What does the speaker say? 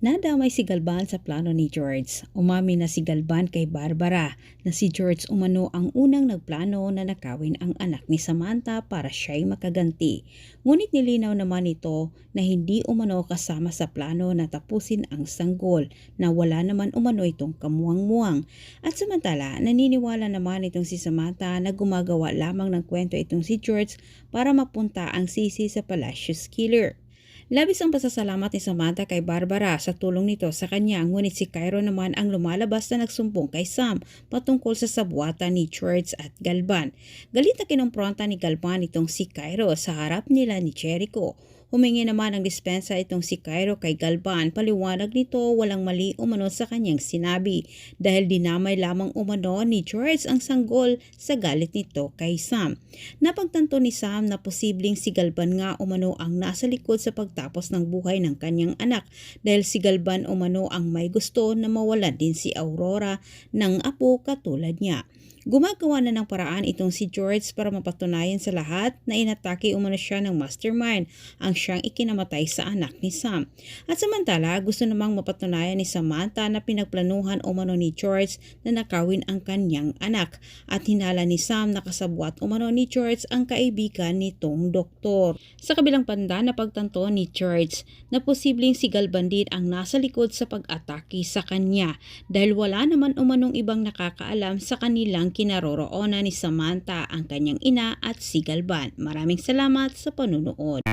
Nadamay si Galban sa plano ni George. Umami na si Galban kay Barbara na si George umano ang unang nagplano na nakawin ang anak ni Samantha para siya'y makaganti. Ngunit nilinaw naman ito na hindi umano kasama sa plano na tapusin ang sanggol na wala naman umano itong kamuwang-muwang. At samantala, naniniwala naman itong si Samantha na gumagawa lamang ng kwento itong si George para mapunta ang sisi sa Palacios Killer. Labis ang pasasalamat ni Samantha kay Barbara sa tulong nito sa kanya ngunit si Cairo naman ang lumalabas na nagsumbong kay Sam patungkol sa sabwata ni George at Galban. Galit na kinumpronta ni Galban itong si Cairo sa harap nila ni Jericho. Humingi naman ng dispensa itong si Cairo kay Galban. Paliwanag nito walang mali umano sa kanyang sinabi dahil dinamay lamang umano ni George ang sanggol sa galit nito kay Sam. Napagtanto ni Sam na posibleng si Galban nga umano ang nasa likod sa pagtapos ng buhay ng kanyang anak dahil si Galban umano ang may gusto na mawalan din si Aurora ng apo katulad niya. Gumagawa na ng paraan itong si George para mapatunayan sa lahat na inatake umano siya ng mastermind ang siyang ikinamatay sa anak ni Sam. At samantala, gusto namang mapatunayan ni Samantha na pinagplanuhan umano ni George na nakawin ang kanyang anak at hinala ni Sam na kasabwat umano ni George ang kaibigan nitong doktor. Sa kabilang banda, napagtanto ni George na posibleng si Galbandit ang nasa likod sa pag-atake sa kanya dahil wala naman umanong ibang nakakaalam sa kanilang kinaroroonan ni Samantha ang kanyang ina at si Galban. Maraming salamat sa panunood.